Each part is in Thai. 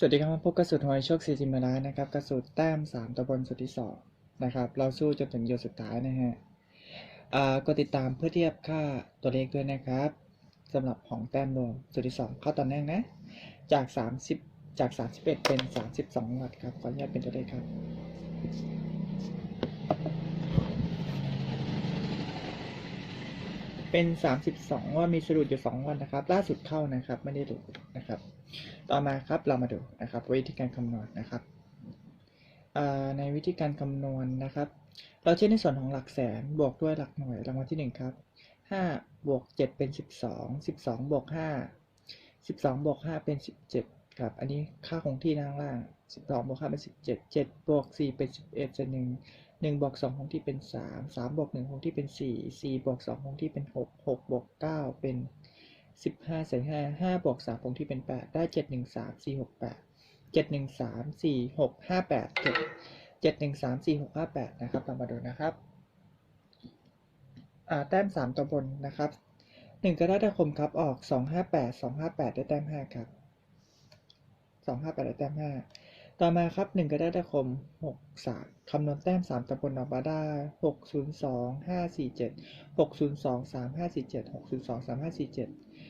สวัสดีครับพบกับสูตรหวยโชคสีจิมารานะครับกระสูตรแต้ม 3ตัวบนสูตรที่สองนะครับเราสู้จนถึงโยสุดท้ายนะฮะอ่ากดติดตามเพื่อเทียบค่าตัวเลขด้วยนะครับสำหรับของแต้มรวมสูตรที่สองเข้าตอนแรกนะ จาก 30 จาก 31 เป็น 32วัตครับขออนุญาตเป็นตัวเลขครับเป็น 32 ว่ามีสะดุดอยู่2วันนะครับ ล่าสุดเข้านะครับ ไม่ได้หลุดนะครับ ต่อมาครับเรามาดูนะครับวิธีการคำนวณนะครับในวิธีการคำนวณนะครับ เราใช้ในส่วนของหลักแสนบวกด้วยหลักหน่วยรางวัลที่1ครับ5บวก7เป็น 12 12บวก5 12บวก5เป็น 17ครับอันนี้ค่าคงที่ด้านล่าง 12บวก5เป็น 17 7บวก4เป็น 11จะ1 1บวก2คงที่เป็น 3 3บวก1คงที่เป็น 4 4บวก2คงที่เป็น 6 6บวก9เป็น สิบห้าใส่ห้าห้าบวกสามคงที่เป็นแปดได้เจ็ดหนึ่งสามสี่หกแปดเจ็ดหนึ่งสามสี่หกห้าแปดเจ็ดเจ็ดหนึ่งสามสี่หกห้าแปดนะครับเรามาดูนะครับแต้มสามตัวบนนะครับหนึ่งกระดาษคมครับออกสองห้าแปดสองห้าแปดได้แต้มห้าครับสองห้าแปดได้แต้มห้าต่อมาครับหนึ่งกระดาษคมหกสามคำนวณแต้มสามตัวบนออกมาได้หกศูนย์ส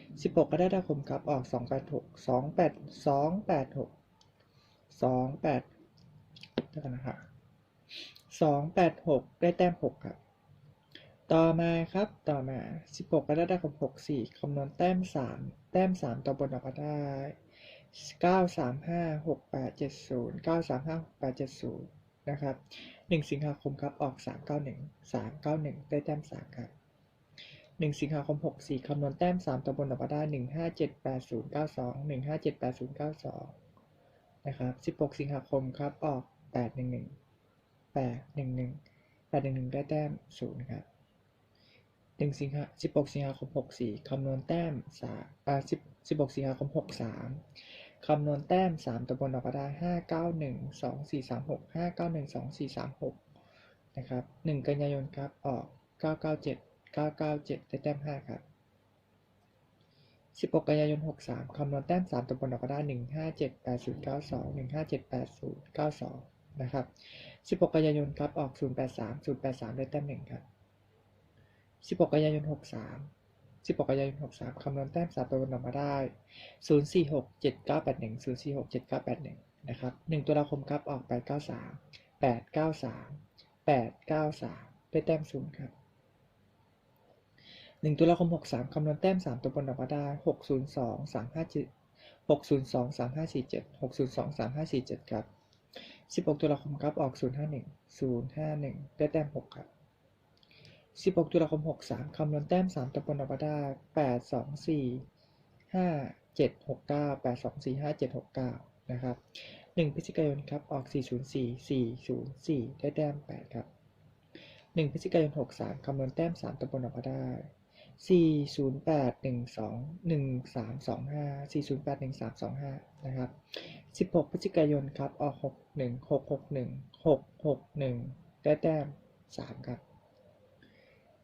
องห้าสี่เจ็ดหกศูนย์สองสามห้าสี่เจ็ดหกศูนย์สองสามห้าสี่เจ็ดสิบหกก็ได้ดาคมครับออกสองแปดหกสองแปดสองแปดหกสองแปดเดี๋ยวกันนะครับสองแปดหกได้แต้มหกครับ ต่อมาครับ ต่อมาสิบหกก็ได้ดาคมหกสี่คำนวณแต้มสามแต้มสามตัวบนออกมาได้เก้าสามห้าหกแปดเจ็ดศูนย์เก้าสามห้าหกแปดเจ็ดศูนย์นะครับหนึ่งสิงหาคมครับ ออกสามเก้าหนึ่งสามเก้าหนึ่งได้แต้มสามครับ หนึ่งสิงหาคมหกสี่คำนวณแต้มสามตัวบนออกมาได้หนึ่งห้าเจ็ดแปดศูนย์เก้าสองหนึ่งห้าเจ็ดแปดศูนย์เก้าสองนะครับสิบหกสิงหาคมครับออกแปดหนึ่งหนึ่งแปดหนึ่งหนึ่งแปดหนึ่งหนึ่งได้แต้มศูนย์ครับหนึ่งสิงหาสิบหกสิงหาคมหกสี่คำนวณแต้มสามอ่าสิบสิบหกสิงหาคมหกสามคำนวณแต้มสามตัวบนออกมาได้ห้าเก้าหนึ่งสองสี่สามหกห้าเก้าหนึ่งสองสี่สามหกนะครับหนึ่งกันยายนครับออกเก้าเก้าเจ็ด 997 ได้แต้ม 5 ครับ 16 กันยายน 63 คำนวณแต้ม 3ตัวบนออกมาได้ 1578092 1578092 นะครับ 16 กันยายนครับ ออก 083 083 ได้แต้ม 1 ครับ 16 กันยายน 63 16กันยายน63 คำนวณแต้ม3ตัวบนออกมาได้ 046 7981 046 7981 นะครับ 1ตัวละคมครับ ออก 893 893 893 ได้แต้ม0ครับ หนึ่งตุลาคมหกสามคำนวณแต้มสามตัวบนออกมาได้หกศูนย์สองสามห้าเจ็ดหกศูนย์สองสามห้าสี่เจ็ดหกศูนย์สองสามห้าสี่เจ็ดครับสิบหกตุลาคมครับ ออกศูนย์ห้าหนึ่งศูนย์ห้าหนึ่งได้แต้มหกครับสิบหกตุลาคมหกสามคำนวณแต้มสามตัวบนออกมาได้แปดสองสี่ห้าเจ็ดหกเก้าแปดสองสี่ห้าเจ็ดหกเก้านะครับหนึ่งพฤศจิกายนครับ ออกสี่ศูนย์สี่สี่ศูนย์สี่ได้แต้มแปดครับหนึ่งพฤศจิกายนหกสามคำนวณแต้มสามตัวบนออกมาได้ สี่ศูนย์แปดหนึ่งสองหนึ่งสามสองห้าสี่ศูนย์แปดหนึ่งสามสองห้านะครับสิบหกพฤศจิกายนครับออกหกหนึ่งหกหกหนึ่งหกหกหนึ่งได้แต้มสามครับ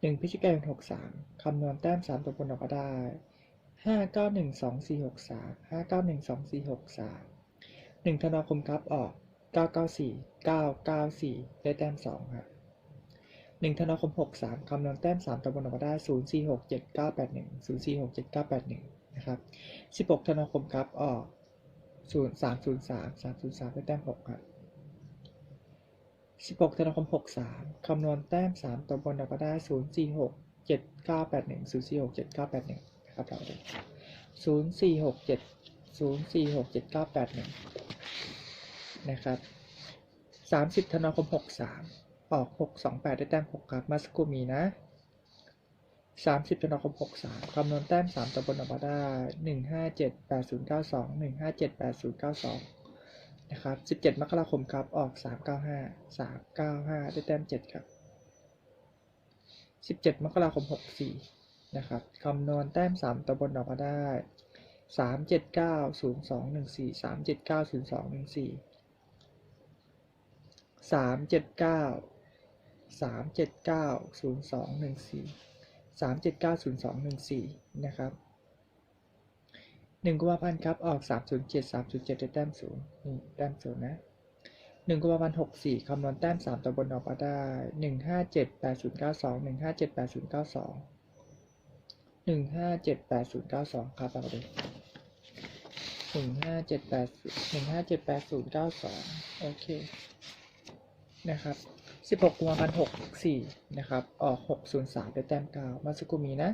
หนึ่งพฤศจิกายนหกสามคำนวณแต้มสามตัวบนออกมาได้ห้าเก้าหนึ่งสองสี่หกสามห้าเก้าหนึ่งสองสี่หกสามหนึ่งธันวาคมครับออกเก้าเก้าสี่เก้าเก้าสี่ได้แต้มสองครับ หนึ่งธนาคมหกสามคำนวณแต้มสามตัวบนออกมาได้ศูนย์สี่หกเจ็ดเก้าแปดหนึ่งศูนย์สี่หกเจ็ดเก้าแปดหนึ่งนะครับสิบหกธนาคมครับออกศูนย์สามศูนย์สามสามศูนย์สามได้แต้มหกครับ16ธนาคม63คำนวณแต้ม3ตัวบนเราก็ได้046 7981 046 7981นะครับเราเดู0467 0467 7981นะครับ30ธนาคม63 ออก 6 2 8 ได้แต้ม 6 ครับ มาสกูมีนะ 30จนออกครบ6 3คำนวณแต้ม 3ตำบนออกมาได้ 1 5 7 8 0 9 2 1 5 7 8 0 9 2 นะครับ 17 มกราคมครับ ออก 3 9 5 3 9 5 ได้แต้ม 7 ครับ 17 มกราคม 64 นะครับ คำนวณแต้ม 3ตำบลออกมาได้สามเจ็ดเก้าศูนย์สองหนึ่งสี่สามเจ็ดเก้าศูนย์สองหนึ่งสี่สามเจ็ดเก้า 3790214 3790214 นะครับ1กุมภาพันธ์ครับออก 307 307ได้แต้มศูนย์นี่แต้มศูนย์นะ1กุมภาพันธ์64คำนวณแต้ม 3ตำบนออกมาได้ 1578092 1578092 1578092 ครับเอาไปหนึ่งห้าเจ็ดแปดหนึ่งห้าเจ็ดแปดศูนย์เก้าสองโอเค นะครับ 16กุมภาพันธ์64 นะครับ ออก 603 ได้แต้มเก้ามาสกุมีนะ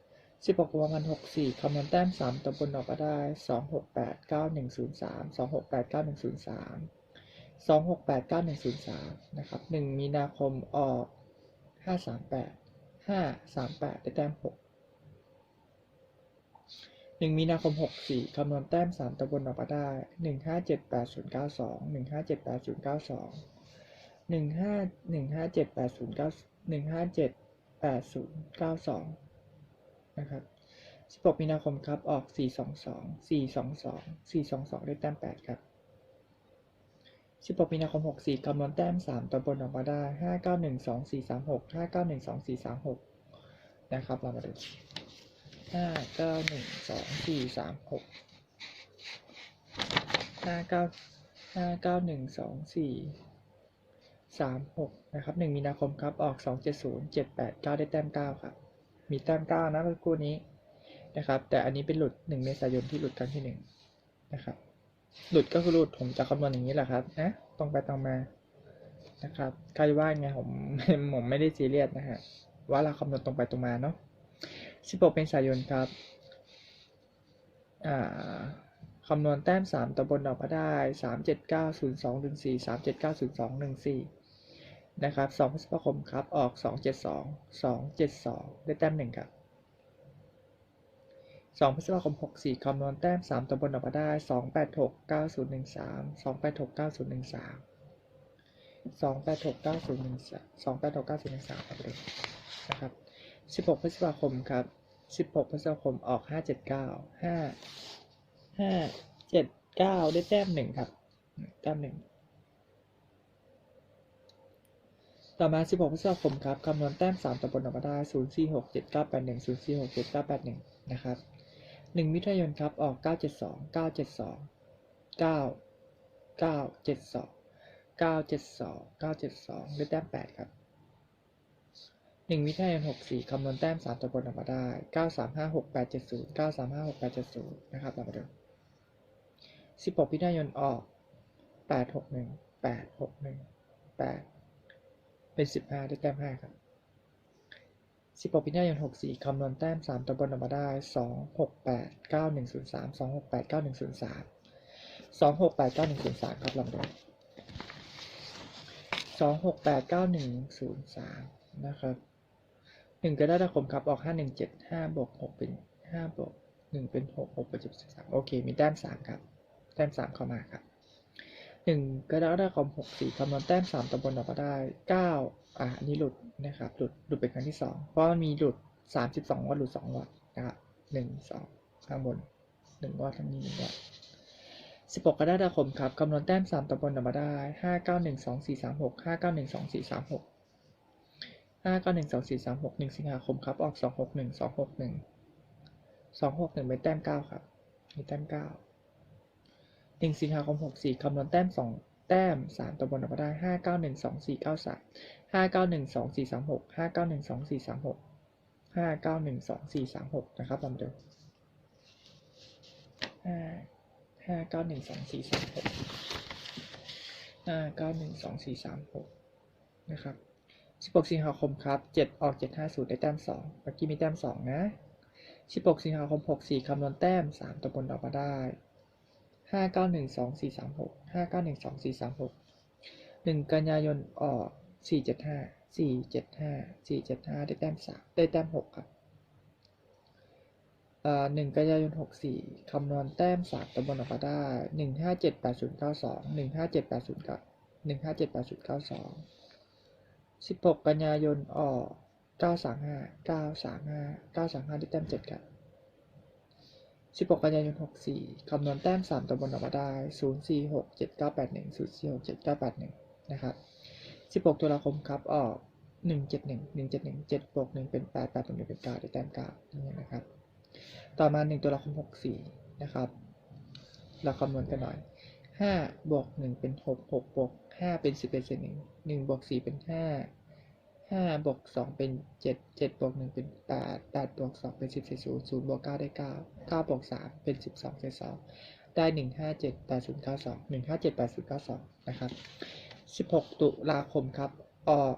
16กุมภาพันธ์64 คำนวณแต้ม 3ตัวบนออกมาได้ 2689103 2689103 2689103 นะครับ 1 มีนาคมออก 538 538 ได้แต้ม 6 1 มีนาคม 64 คำนวณแต้ม 3ตัวบนออกมาได้ 1578092 1578092 หนึ่งห้าหนึ่งห้าเจ็ดแปดศูนย์เก้าหนึ่งห้าเจ็ดแปดศูนย์เก้าสองนะครับสิบหกมีนาคมครับ ออกสี่สองสองสี่สองสองสี่สองสองได้แต้มแปดครับสิบหกมีนาคมหกสี่คำนวณแต้มสามตอนบนออกมาได้ห้าเก้าหนึ่งสองสี่สามหกห้าเก้าหนึ่งสองสี่สามหกนะครับ เรามาดูห้าเก้าหนึ่งสองสี่สามหกห้าเก้าห้าเก้าหนึ่งสองสี่ 36นะครับ1มีนาคมครับออก 270 789 ได้แต้ม 9 ครับ มีแต้มเก้านะเมื่นี้นะครับ แต่อันนี้เป็นหลุดหนึ่งเมษายนที่หลุดครั้งที่หนึ่งนะครับ หลุดก็คือหลุดผมจะคำนวณอย่างนี้แหละครับนะตรงไปตรงมานะครับใครว่าไงผมผมไม่ได้ซีเรียสนะฮะว่าเราคำนวณตรงไปตรงมาเนาะ16เมษายนครับอ่าคำนวณแต้ม 3ตัวบนออกมาได้ 3790214 3790214 นะครับ2พฤษภาคมครับ ออก 272 272 ได้แต้ม1ครับ2พฤษภาคม 64 คำนวณแต้ม 3ตัวบนออกมาได้ 286 9013 286 9013 286 9013 286 9013ครับเลยนะครับ 16 พฤษภาคมครับ 16 พฤษภาคม ออก 579 5 579 ได้แต้ม1ครับ แต้ม1 ต่อมา 16พฤษภาคมครับคำนวณแต้ม 3ตัวบนออกมาได้ 0 4 6 7 9 8 1 0 4 6 7 9 8 1 นะครับ 1 มิถุนายนครับ ออก 972 972 9 972 972 972ได้แต้ม 8 ครับ 1 มิถุนายน64คำนวณแต้ม 3ตัวบนออกมาได้ 935 6870 935 6870 นะครับเรามาดู16มิถุนายนออก 861 861 8 เป็น 15 ด้วยแต้ม5ครับ16มินายน64คำนวณแต้ม 3ตัวบนออกมาได้ 268 9103 268 9103 268 9103 ครับลองดู268 9103 นะครับ 1กระดาษคมครับ ออก 517 5บวก6เป็น5บวก1เป็น 6 6เป็น13โอเค มีแต้ม 3 ครับ แต้ม 3 เข้ามาครับ หนึ่งกระดาษได้คอมหกสี่คำนวณแต้มสามตำบลออกมาได้เก้าอ่าอันนี้หลุดนะครับหลุดหลุดเป็นครั้งที่สองเพราะมันมีหลุดสามสิบสองวัตต์หลุดสองวัตต์นะครับหนึ่งสองข้างบนหนึ่งวัตต์ข้างนี้หนึ่งวัตต์สิบหกกระดาษคมครับคำนวณแต้มสามตำบลออกมาได้ห้าเก้าหนึ่งสองสี่สามหกห้าเก้าหนึ่งสองสี่สามหกห้าเก้าหนึ่งสองสี่สามหกหนึ่งสิงหาคมครับออกสองหกหนึ่งสองหกหนึ่งสองหกหนึ่งเป็นแต้มเก้าครับมีแต้มเก้า หนึ่งสิงหาคมหกสี่คำนวณแต้มสองแต้มสามตัวบนออกมาได้ห้าเก้าหนึ่งสองสี่เก้าสามห้าเก้าหนึ่งสองสี่สามหกห้าเก้าหนึ่งสองสี่สามหกห้าเก้าหนึ่งสองสี่สามหกนะครับลองดูห้าห้าเก้าหนึ่งสองสี่สามหกห้าเก้าหนึ่งสองสี่สามหกนะครับ16สิงหาคมครับ7ออก750ได้แต้ม2เมื่อกี้มีแต้ม2นะ16สิงหาคม64คำนวณแต้ม3ตัวบนออกมาได้ ห้าเก้าหนึ่งสองสี่สามหกห้าเก้าหนึ่งสองสี่สามหกหนึ่งกันยายนออกสี่เจ็ดห้าสี่เจ็ดห้าสี่เจ็ดห้าได้แต้มสามได้แต้มหกครับอ่าหนึ่งกันยายนหกสี่คำนวณแต้มสามตะบนออกมาได้หนึ่งห้าเจ็ดแปดศูนย์เก้าสองหนึ่งห้าเจ็ดแปดศูนย์เก้าหนึ่งห้าเจ็ดแปดศูนย์เก้าสองสิบหกกันยายนออกเก้าสามห้าเก้าสามห้าเก้าสามห้าได้แต้มเจ็ดครับ 16 กันยายน 64 คำนวณแต้ม 3 ตัวบนออกมาได้ 0467981 0467981 นะครับ 16 ตุลาคมครับ ออก 171 171 7บวก1เป็น 8 8บวก1เป็น9ได้แต้ม9นี่นะครับ ต่อมา 1 ตุลาคม 64 นะครับ เราคำนวณกันหน่อย 5 บวก 1 เป็น 6 6 บวก 5 เป็น 11เศษ1 1บวก 4 เป็น 5 ห้าบวกสองเป็นเจ็ดเจ็ดบวกหนึ่งเป็นแปดแปดบวกสองเป็นสิบเศษศูนย์ศูนย์บวกเก้าได้เก้าเก้าบวกสามเป็นสิบสองเศษสองได้หนึ่งห้าเจ็ดแปดศูนย์เก้าสองหนึ่งห้าเจ็ดแปดศูนย์เก้าสองนะครับสิบหกตุลาคมครับ ออก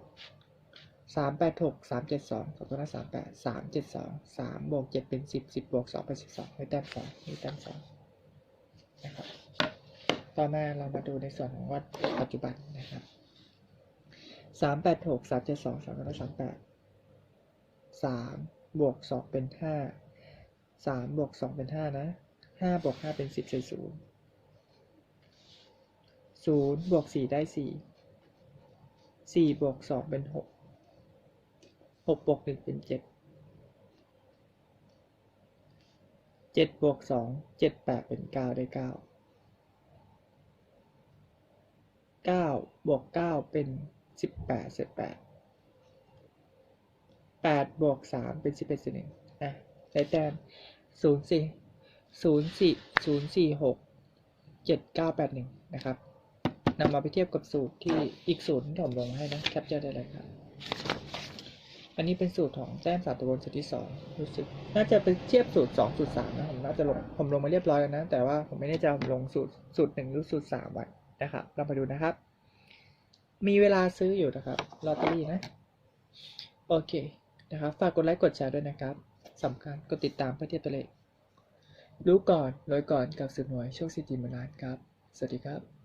สามแปดหกสามเจ็ดสองขอโทษนะสามแปดสามเจ็ดสองสามบวกเจ็ดเป็นสิบสิบบวกสองเป็นสิบสองได้แต้มสองได้แต้มสองนะครับ ต่อมาเรามาดูในส่วนของวัดปัจจุบันนะครับ สามแปดหกสามเจ็ดสองสามร้อยสามแปดสามบวกสองเป็นห้าสามบวกสองเป็นห้านะห้าบวกห้าเป็นสิบใส่ศูนย์ศูนย์บวกสี่ได้สี่สี่บวกสองเป็นหกหกบวกหนึ่งเป็นเจ็ดเจ็ดบวกสองเจ็ดแปดเป็นเก้าได้เก้าเก้าบวกเก้าเป็น สิบแปดเศษแปดแปดบวกสามเป็นสิบเอ็ดส่วนหนึ่งอะได้แต้มศูนย์สี่ศูนย์สี่ศูนย์สี่หกเจ็ดเก้าแปดหนึ่งนะครับนำมาไปเทียบกับสูตรที่อีกสูตรที่ผมลงให้นะแคปเจอร์ได้เลยครับ อันนี้เป็นสูตรของแต้มสาตวนสูตรที่สองรู้สึกน่าจะเป็นเทียบสูตรสองสูตรสามนะผมน่าจะลงผมลงมาเรียบร้อยแล้วนะ แต่ว่าผมไม่แน่ใจผมลงสูตรสูตรหนึ่งหรือสูตรสามไว้นะครับเรามาดูนะครับ มีเวลาซื้ออยู่นะครับลอตเตอรี่นะ โอเคนะครับฝากกดไลค์กดแชร์ด้วยนะครับสำคัญกดติดตามเพื่อเทียบตัวเลขรู้ก่อนรวยก่อนกับสืบหน่วยโชคสิทธิมานานครับ สวัสดีครับ